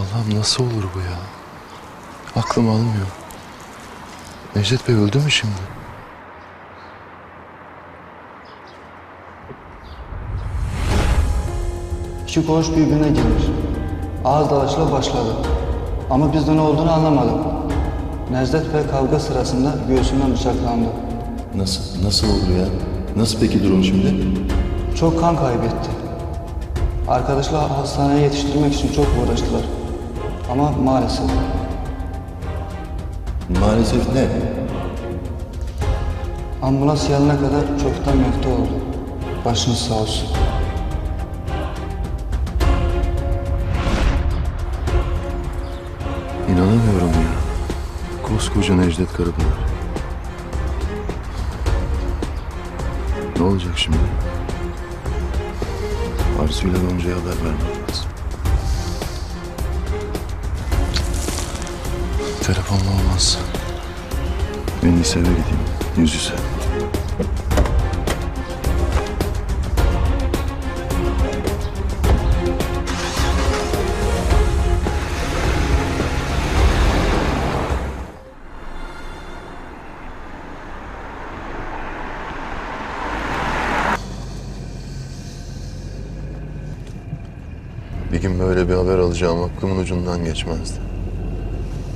Allah'ım nasıl olur bu ya? Aklım almıyor. Necdet Bey öldü mü şimdi? İki koğuş birbirine girmiş. Ağız dalaşla başladı. Ama biz de ne olduğunu anlamadık. Necdet Bey kavga sırasında göğsünden bıçaklandı. Nasıl? Nasıl oldu ya? Nasıl peki durum şimdi? Çok kan kaybetti. Arkadaşlar hastaneye yetiştirmek için çok uğraştılar. Ama maalesef Maalesef ne? ambulans gelene kadar çoktan mefta oldu. Başınız sağ olsun. İnanamıyorum ya. Koskoca Necdet Karapınar. Ne olacak şimdi? Arzu'yla Gonca'ya haber vermem lazım. Telefonla olmaz. En iyisi eve gideyim. Yüz yüze. Bir gün böyle bir haber alacağım aklımın ucundan geçmezdi.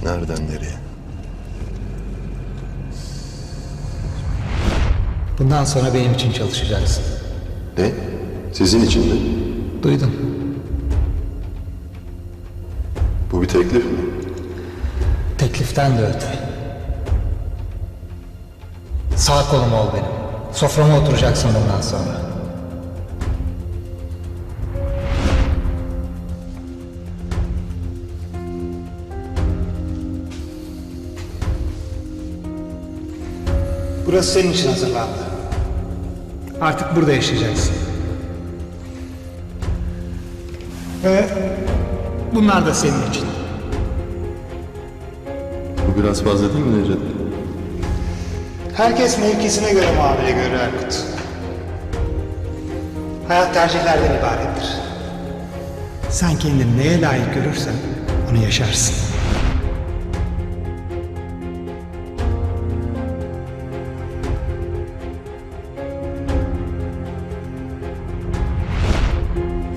Nereden nereye? Bundan sonra benim için çalışacaksın. Ne? Sizin için de. Duydum. Bu bir teklif mi? Tekliften de öte. Sağ kolum ol benim. Soframa oturacaksın bundan sonra. Burası senin için hazırlandı. Artık burada yaşayacaksın. Ve bunlar da senin için. Bu biraz fazla değil mi Necdet? Herkes mevkisine göre muamele görür Erkut. Hayat tercihlerden ibarettir. Sen kendini neye layık görürsen onu yaşarsın.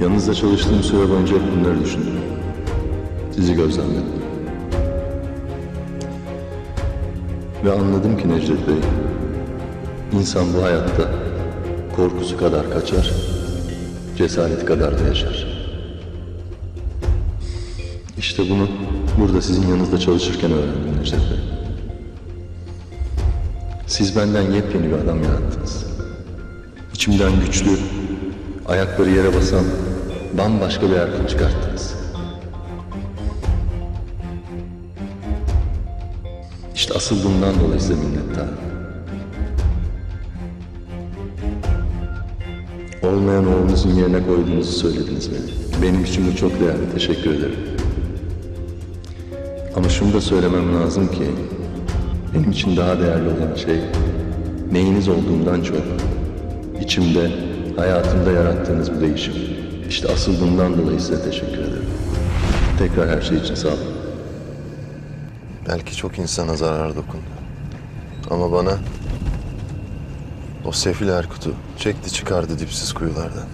Yanınızda çalıştığım süre boyunca hep bunları düşündüm. Sizi gözlemledim. Ve anladım ki Necdet Bey, insan bu hayatta korkusu kadar kaçar, cesareti kadar da yaşar. İşte bunu burada sizin yanınızda çalışırken öğrendim Necdet Bey. Siz benden yepyeni bir adam yarattınız. İçimden güçlü, ayakları yere basan bambaşka bir Erkut çıkarttınız. İşte asıl bundan dolayı size minnettarım. Olmayan oğlunuzun yerine koyduğunuzu söylediniz beni. Benim için bu çok değerli. Teşekkür ederim. Ama şunu da söylemem lazım ki benim için daha değerli olan şey neyiniz olduğundan çok içimde, hayatımda yarattığınız bu değişim. İşte asıl bundan dolayı size teşekkür ederim. Tekrar her şey için sağ olun. Belki çok insana zarar dokundu. Ama bana o sefil Erkut'u çekti çıkardı dipsiz kuyulardan.